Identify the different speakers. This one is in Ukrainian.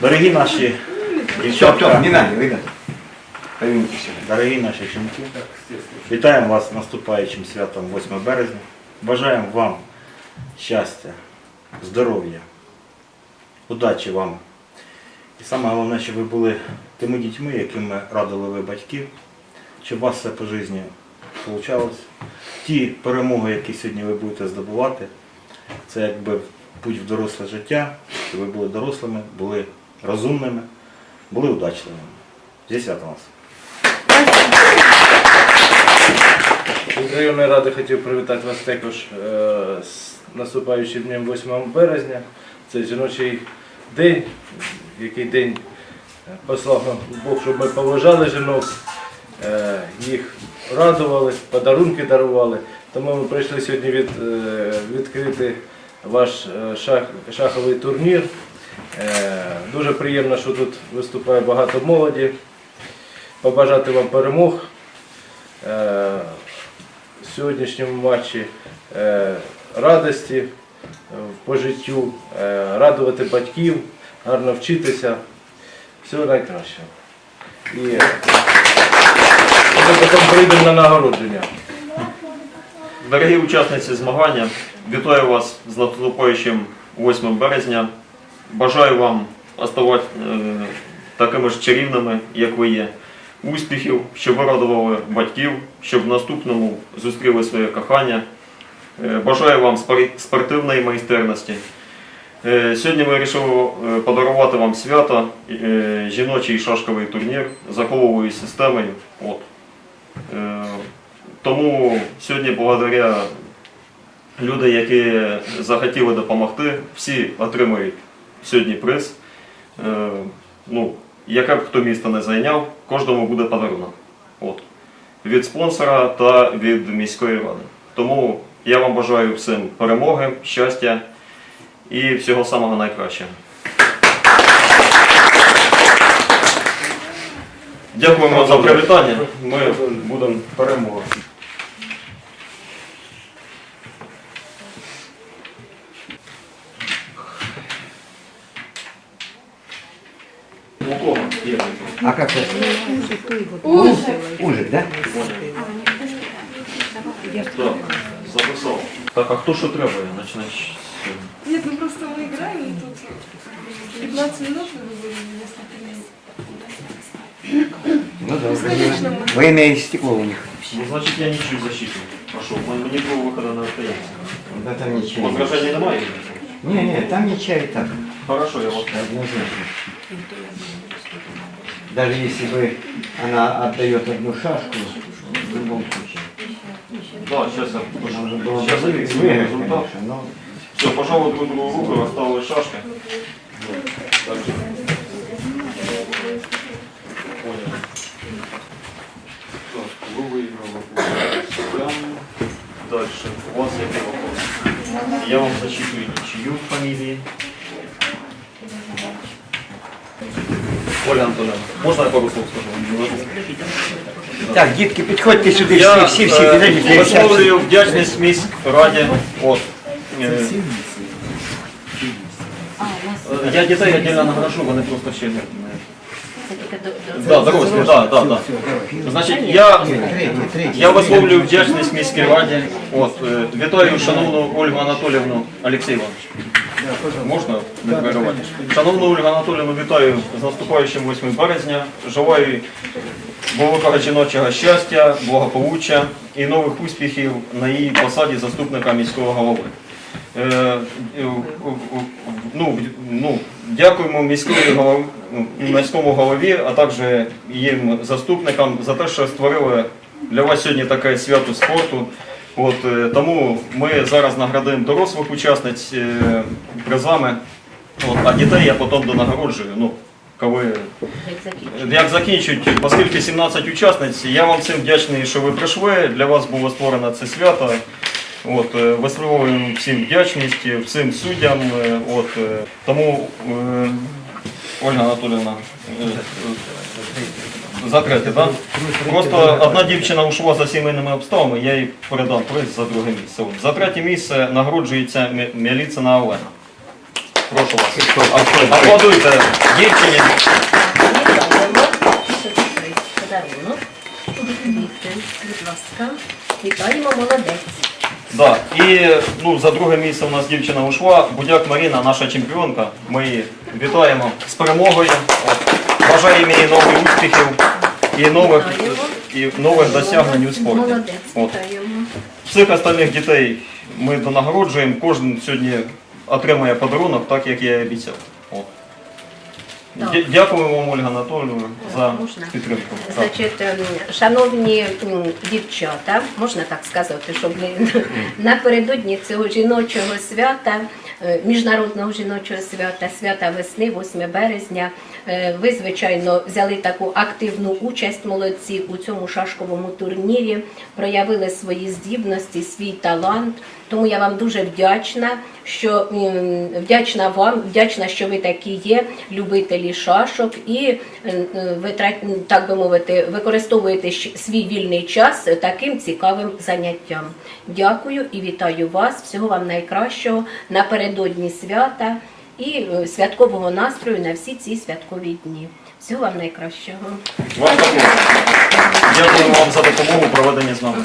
Speaker 1: Дорогі наші дівчатка,
Speaker 2: не надо,
Speaker 1: дорогі наші жінки, вітаємо вас з наступаючим святом 8 березня. Бажаємо вам щастя, здоров'я, удачі вам. І саме головне, щоб ви були тими дітьми, якими радили ви батьків, щоб у вас все по житті вийшло. Ті перемоги, які сьогодні ви будете здобувати, це якби путь в доросле життя, щоб ви були дорослими, були розумними, були удачливими. Зі святом вас!
Speaker 3: Від районної ради хотів привітати вас також е, з наступаючим днем 8 березня. Це жіночий день, який день е, послав Бог, щоб ми поважали жінок, е, їх радували, подарунки дарували. Тому ми прийшли сьогодні від, відкрити ваш шах, шаховий турнір. Е, Дуже приємно, що тут виступає багато молоді. Побажати вам перемог. Е, в сьогоднішньому матчі е, радості по життю, радувати батьків, гарно вчитися. Всього найкращого. І ми потім прийдемо на нагородження.
Speaker 4: Дорогі учасниці змагання, вітаю вас з наступаючим 8 березня. Бажаю вам оставати е, такими ж чарівними, як ви є. Успіхів, щоб ви радували батьків, щоб в наступному зустріли своє кохання. Е, Бажаю вам спортивної майстерності. Е, Сьогодні ми вирішили подарувати вам свято, жіночий шашковий турнір за коловою системою. От. Тому сьогодні, благодаря люди, які захотіли допомогти, всі отримують сьогодні приз. Е, Ну, яке б хто місто не зайняв, кожному буде подарунок. От. Від спонсора та від міської ради. Тому я вам бажаю всім перемоги, щастя і всього самого найкращого. Дякуємо за привітання. Ми будемо
Speaker 1: Перемога.
Speaker 2: А как это? Ужик. Ужик, да?
Speaker 4: Так, записав. Так, а хто що треба? Я починаю.
Speaker 5: Нет, ну просто мы играем, и тут 15 минут вы были несколько минут.
Speaker 2: Ну да.
Speaker 5: Бесконечно мы.
Speaker 2: Время истекло у них.
Speaker 4: Ну, значить я нічого защиту. Пошов. Мені було виходу на розстояння.
Speaker 2: Да там ничего.
Speaker 4: Возраження немає?
Speaker 2: Не, не, там ничего и так.
Speaker 4: Хорошо, я вас.
Speaker 2: Однозначно. Даже если бы она отдает одну шашку, в любом случае.
Speaker 4: Да, сейчас я
Speaker 2: было
Speaker 4: Сейчас
Speaker 2: выиграть,
Speaker 4: результат.
Speaker 2: конечно, но
Speaker 4: Все, пожалуй, друг другу руку. Так же. Понял. Так, вы выиграли. Дальше. У вас який вопрос? Я вам зачитую ничью фамилии. Оля Антоновна, можна я пару слов скажу?
Speaker 2: Так, дітки, підходьте сюди,
Speaker 4: Я
Speaker 2: всі, всі, всі,
Speaker 4: е,
Speaker 2: підійдіть.
Speaker 4: висловлюю вдячність міськраді. От. Е, е, Я дітей віддільно награжу, вони просто ще не. Да, дорослі, да, да, да. Значить, я, я висловлюю вдячність міській раді. От, е, вітаю шановну Ольгу Анатолівну Олексій Іванович. Можна не переривати? Шановну Ольгу Анатолівну, вітаю з наступаючим 8 березня. Желаю великого жіночого щастя, благополуччя і нових успіхів на її посаді заступника міського голови. Е, е, ну, ну, дякуємо міської голови, міському голові, а також їм заступникам за те, що створили для вас сьогодні таке свято спорту. От, е, тому ми зараз наградуємо дорослих учасниць е, призами, от, а дітей я потім донагороджую. Ну, коли як закінчують, оскільки 17 учасниць, я вам всім вдячний, що ви прийшли. Для вас було створено це свято. От, е, висловлюємо всім вдячність, всім суддям. От, тому, Ольга Анатоліївна, е, е, за третє, так? Просто одна дівчина ушла за сімейними обставинами, я їй передам приз за друге місце. От, за третє місце нагороджується Мі- Олена. Прошу вас. Аплодуйте дівчині.
Speaker 6: Будь ласка. Вітаємо, молодець.
Speaker 4: Да. І ну, за друге місце у нас дівчина ушла. Будяк Маріна, наша чемпіонка. Ми її вітаємо з перемогою. От. Бажаємо їй нових успіхів і нових, і нових досягнень у спорті. От. Всіх остальних дітей ми донагороджуємо. Кожен сьогодні отримує подарунок, так як я і обіцяв. Дя- Дякуємо вам, Ольга Анатолійовна, за
Speaker 6: Можна?
Speaker 4: підтримку. Так.
Speaker 6: Значить, ем, шановні м, дівчата, можна так сказати, щоб не напередодні цього жіночого свята, е, міжнародного жіночого свята, свята весни, 8 березня, е, ви, звичайно, взяли таку активну участь молодці у цьому шашковому турнірі, проявили свої здібності, свій талант. Тому я вам дуже вдячна, що вдячна вам, вдячна, що ви такі є, любителі шашок, і е, е, ви так би мовити, використовуєте свій вільний час таким цікавим заняттям. Дякую і вітаю вас. Всього вам найкращого напередодні свята і е, святкового настрою на всі ці святкові дні. Всього вам найкращого.
Speaker 4: Вам також. Вам за допомогу у проведенні з нами.